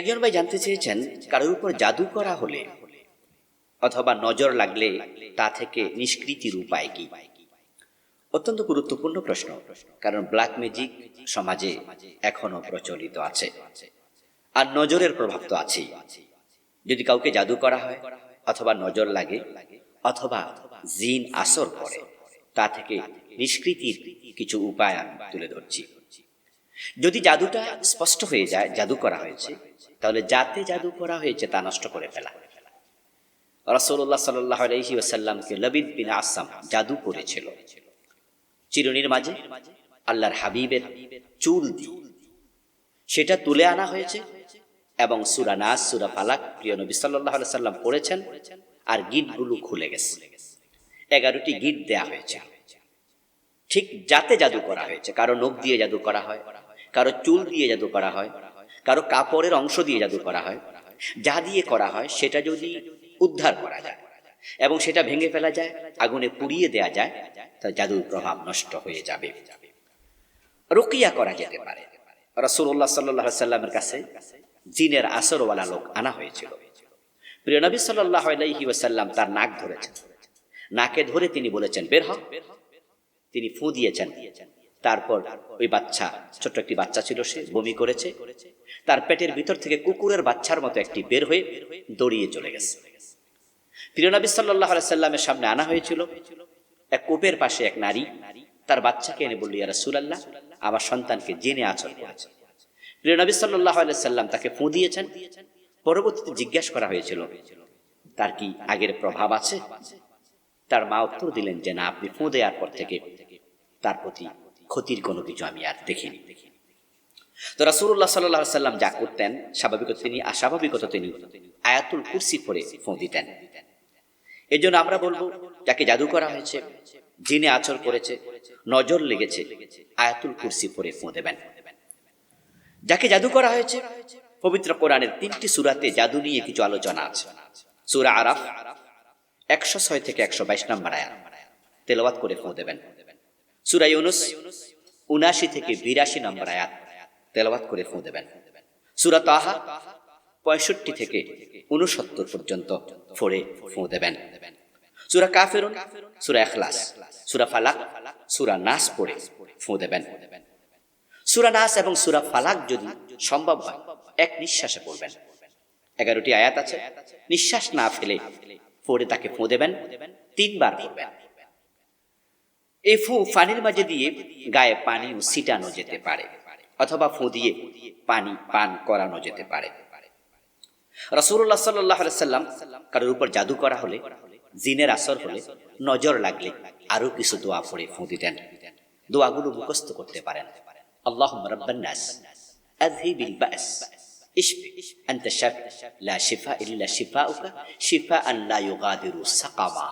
একজন ভাই জানতে চেয়েছেন, কারোর উপর জাদু করা হলে, অথবা নজর লাগলে তা থেকে নিষ্কৃতির উপায় কি? অত্যন্ত গুরুত্বপূর্ণ প্রশ্ন, কারণ ব্ল্যাক ম্যাজিক সমাজে এখনও প্রচলিত আছে। আর নজরের প্রভাব তো আছেই। যদি কাউকে জাদু করা হয়, অথবা নজর লাগে, অথবা জিন আসর করে তা থেকে নিষ্কৃতির কিছু উপায় আমি তুলে ধরছি। যদি জাদুটা স্পষ্ট হয়ে যায়, জাদু করা হয়েছে তাহলে যাতে জাদু করা হয়েছে তা নষ্ট করে ফেলা। রসল্লাহ সাল্লাহ আলহি ওসাল্লামকে লবিদ বিন আসাম জাদু করেছিল। চিরুনির মাঝে আল্লাহর হাবিবের চুল সেটা তুলে আনা হয়েছে এবং সুরা নাস, সুরা ফালাক, প্রিয় নবী সাল্লাহ সাল্লাম পড়েছেন আর গিটগুলো খুলে গেছে। এগারোটি গিট দেয়া হয়েছে। ঠিক যাতে জাদু করা হয়েছে, কারও নখ দিয়ে জাদু করা হয়, কারও চুল দিয়ে জাদু করা হয় কারও কাপড়ের অংশ দিয়ে জাদু করা হয়, যা দিয়ে করা হয় সেটা যদি উদ্ধার করা যায় এবং সেটা ভেঙে ফেলা যায়, আগুনে পুড়িয়ে দেয়া যায়, তা জাদুর প্রভাব নষ্ট হয়ে যাবে। রুকিয়া করা যেতে পারে। রসুল্লাহ সাল্লাহ সাল্লামের কাছে জিনের আসরওয়ালা লোক আনা হয়েছিল। প্রিয় নবী সাল্লাহ আলাইহি ওয়াসাল্লাম তার নাক ধরেছেন। নাকে ধরে তিনি বলেছেন, বের হ। তিনি ফু দিয়েছেন। তারপর ওই বাচ্চা, ছোট্ট একটি বাচ্চা ছিল সে, বমি করেছে। তার পেটের ভিতর থেকে কুকুরের বাচ্চার মতো একটি বের হয়ে দড়িয়ে চলে গেছে। প্রিয় নবী সাল্লাহ সাল্লামের সামনে আনা হয়েছিল, এক কূপের পাশে এক নারী তার বাচ্চাকে এনে বলল ইয়ারা সুলাল্লাহ আমার সন্তানকে জেনে আচর করেছে। প্রিয় সাল্লাহ সাল্লাম তাকে ফু দিয়েছেন। পরবর্তীতে জিজ্ঞাসা করা হয়েছিল, তার কি আগের প্রভাব আছে? তার মা উত্তর দিলেন যে, না, আপনি ফু দেওয়ার পর থেকে তার প্রতি ক্ষতির কোনো কিছু আমি আর দেখিনি। তো রাসুল্লাহ সাল্লাহ সাল্লাম যা করতেন, স্বাভাবিকত তিনি অস্বাভাবিকত তিনি আয়াতুল কুরসি পরে ফোঁ দিতেন। এই জন্য আমরা বলব, যাকে জাদু করা হয়েছে জিনে আচর করেছে, নজর লেগেছে, আয়াতুল কুরসি পরে ফোঁ দেবেন। যাকে জাদু করা হয়েছে, পবিত্র কোরআনের তিনটি সুরাতে জাদু নিয়ে কিছু আলোচনা আছে। সুরা আরাফ, একশো ছয় থেকে একশো বাইশ নম্বর আয়াত। তেলাওয়াত করে ফোঁ দেবেন। সুরা ইউনুস, উনাশি থেকে বিরাশি নম্বর আয়াত। তেলাওয়াত করে ফোঁ দেবেন। সুরা তাহা পঁয়ষট্টি থেকে উনসত্তর পর্যন্ত ফোড়ে ফোঁ দেবেন। সুরা কাফেরুন, সুরা এখলাস সুরা ফালাক, সুরা নাস পড়ে ফোঁ দেবেন। সুরা নাস এবং সুরা ফালাক যদি সম্ভব হয়, এক নিঃশ্বাসে পড়বেন। এগারোটি আয়াত আছে, নিঃশ্বাস না ফেলে পড়ে তাকে ফোঁ দেবেন, তিনবার করবেন এই ফু পানির মাঝে দিয়ে গায়ে পানি ছিটানো যেতে পারে। অথবা ফু দিয়ে পানি পান করানো যেতে পারে রসুল্লাহ সাল্লাহ সাল্লাম কারোর উপর জাদু করা হলে জিনের আসর হলে নজর লাগলে আরো কিছু দোয়া পড়ে ফু দিতেন দোয়াগুলো মুখস্থ করতে পারেন আল্লাহ রব্বান্নাস أذهب البأس اشف أنت شف لا شفاء إلا شفاؤك شفاء لا يغادر سقما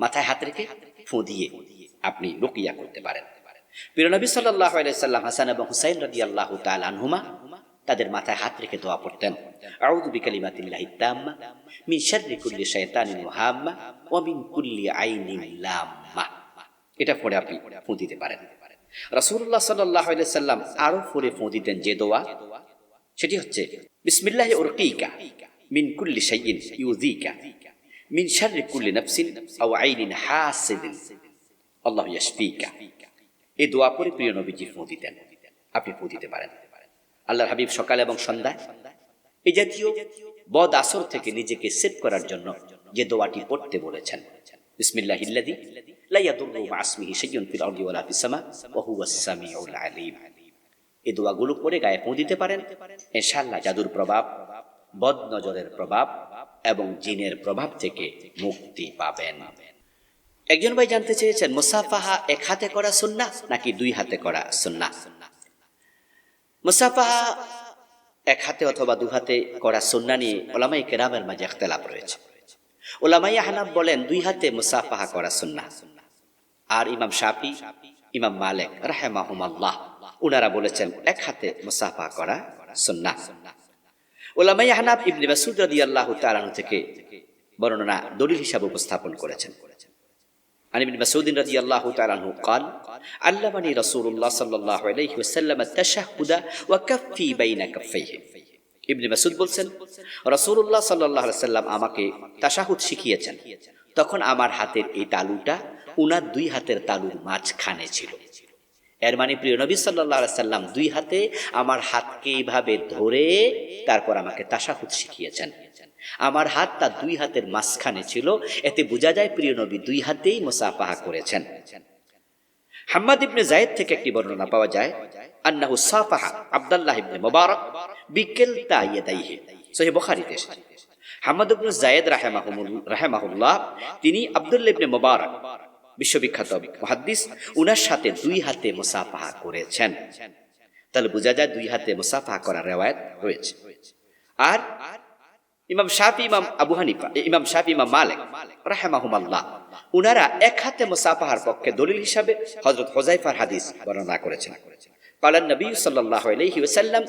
মাথায় হাত রেখে ফু দিয়ে আপনি রুকিয়া করতে পারেন প্রিয় নবী সাল্লাহ সাল্লাম হাসান এবং হুসাইন রাদি আল্লাহ আনহুমা তাদের মাথায় হাত রেখে দোয়া পড়তেন, আউযু বিকালিমাতিল্লাহি তাম্মা মিন শাররি কুল্লি শাইতানিন মুহাম্মা ওয়া মিন কুল্লি আইনিন লাম্মা। এটা পড়ে আপনি ফু দিতে পারেন। রাসূলুল্লাহ সাল্লাল্লাহু আলাইহি সাল্লাম আরও পড়ে ফু দিতেন যে দোয়া, সেটি হচ্ছে, বিসমিল্লাহি উরকিকা মিন কুল্লি শাইইন ইউযিকা মিন শাররি কুল্লি নাফসিন আও আইনিন হাসিদিন, আল্লাহ ইয়াশফিকা। এই দোয়া পরে প্রিয় নবীজি ফু দিতেন। আপনি ফু দিতে পারেন। আল্লাহর হাবিব সকাল এবং সন্ধ্যায় এই জাতীয় বদ আসর থেকে নিজেকে সেভ করার জন্য যে দোয়াটি পড়তে বলেছেন। বিসমিল্লাহ ইল্লাদি এই দোয়াগুলো পরে গায়ে ফু দিতে পারেন। ইনশাআল্লাহ জাদুর প্রভাব বদ নজরের প্রভাব এবং জিনের প্রভাব থেকে মুক্তি পাবেন। একজন ভাই জানতে চেয়েছেন, মুসাফাহা এক হাতে করা সুন্না নাকি দুই হাতে করা সুন্না? মুসাফাহা এক হাতে অথবা দু হাতে করা সুন্না নিয়ে ওলামাই কেরামের মাঝে একতলাপ রয়েছে। ওলামাই হানাব বলেন, দুই হাতে মুসাফাহা করা সুন্না। আর ইমাম শাফি, ইমাম মালেক রাহেমাহুমাল্লাহ, উনারা বলেছেন, এক হাতে মুসাফাহা করা সুন্না। ওলামাই হানাব ইবনে মাসুদ রাদিয়াল্লাহু থেকে বর্ণনা, দলিল হিসাবে উপস্থাপন করেছেন। عن ابن مسعود رضي الله تعالى عنه قال علمني رسول الله صلى الله عليه وسلم التشهد وكفي بين كفيه ইবনে মাসুদ বলছেন রসুল্লাহ সাল্লাহ সাল্লাম আমাকে তাসাহুদ শিখিয়েছেন তখন আমার হাতের এই তালুটা উনার দুই হাতের তালুর মাঝখানে ছিল এর মানে প্রিয় নবী সাল্লাহ সাল্লাম দুই হাতে আমার হাতকে এইভাবে ধরে তারপর আমাকে তাসাহুদ শিখিয়েছেন আমার হাত তার দুই হাতের মাঝখানে ছিল। এতে বোঝা যায় প্রিয় নবী দুই হাতেই মোসাফাহা করেছেন। হাম্মাদ ইবনে জায়েদ থেকে একটি বর্ণনা পাওয়া যায়, আন্নাহু সাফাহা আব্দুল্লাহ ইবনে মুবারক বিকেলতা ইয়াদাইহি, সহিহ বুখারীতে হাম্মাদ ইবনে জায়েদ রাহিমাহুমুল, রাহিমাহুল্লাহ, তিনি আব্দুল্লাহ ইবনে মুবারক, বিশ্ববিখ্যাত মুহাদ্দিস, উনার সাথে দুই হাতে মুসাফাহা করেছেন। তাহলে বোঝা যায় দুই হাতে মুসাফাহা করার রেওয়ায়ত রয়েছে আর ইমাম শাফি ইমাম আবু হানিফা ইমাম শাফি ইমাম মালিক রাহেমাহুমাল্লাহ উনারা এক হাতে মুসাফাহার পক্ষে দলিল হিসাবে হযরত হোজাইফার হাদিস বর্ণনা করেছেন قال النبي صلى الله عليه وسلم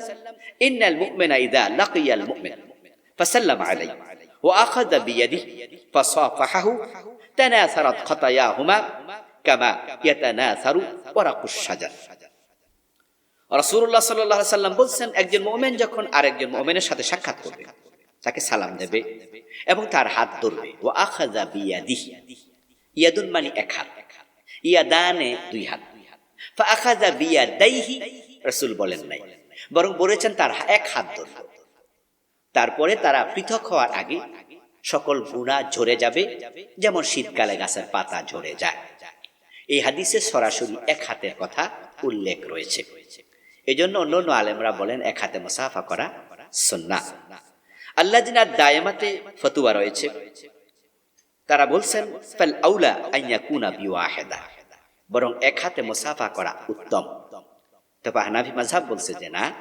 إن المؤمن إذا لقي المؤمن فسلم عليه وأخذ بيده فصافحه تناثرت خطاياهما كما يتناثر ورق الشجر রাসূলুল্লাহ সাল্লাল্লাহু আলাইহি সাল্লাম বলছেন একজন মুমিন যখন আরেকজন মুমিনের সাথে সাক্ষাৎ করবে তাকে সালাম দেবে এবং তার হাত ধরবে। ও আখাযা বিয়াদিহি। ইয়াদুন মানে এক হাত। ইয়াদানে দুই হাত। ফা আখাযা বিয়াদাইহি। রাসূল বলেন নাই। বরং বলেছেন তার এক হাত ধরবে। তারপরে তারা পৃথক হওয়ার আগে সকল গুণা ঝরে যাবে। যেমন শীতকালে গাছের পাতা ঝরে যায়। এই হাদিসে সরাসরি এক হাতের কথা উল্লেখ রয়েছে। এজন্য অন্য অন্য আলেমরা বলেন এক হাতে মুসাফা করা সুন্না আল্লাহ জিনার দায়ামাতে ফতুয়া রয়েছে। তারা বলছেন, ফাল আউলা আইয়া কুনা বিওয়াহেদা। বরং এক হাতে মুসাফা করা উত্তম। তো হানাফি মাঝাব বলছে যে না,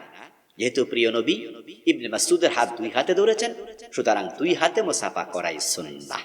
যেহেতু প্রিয় নবী ইবনে মাসুদের হাত দুই হাতে ধরেছেন, সুতরাং দুই হাতে মুসাফা করাই সুন্নাহ।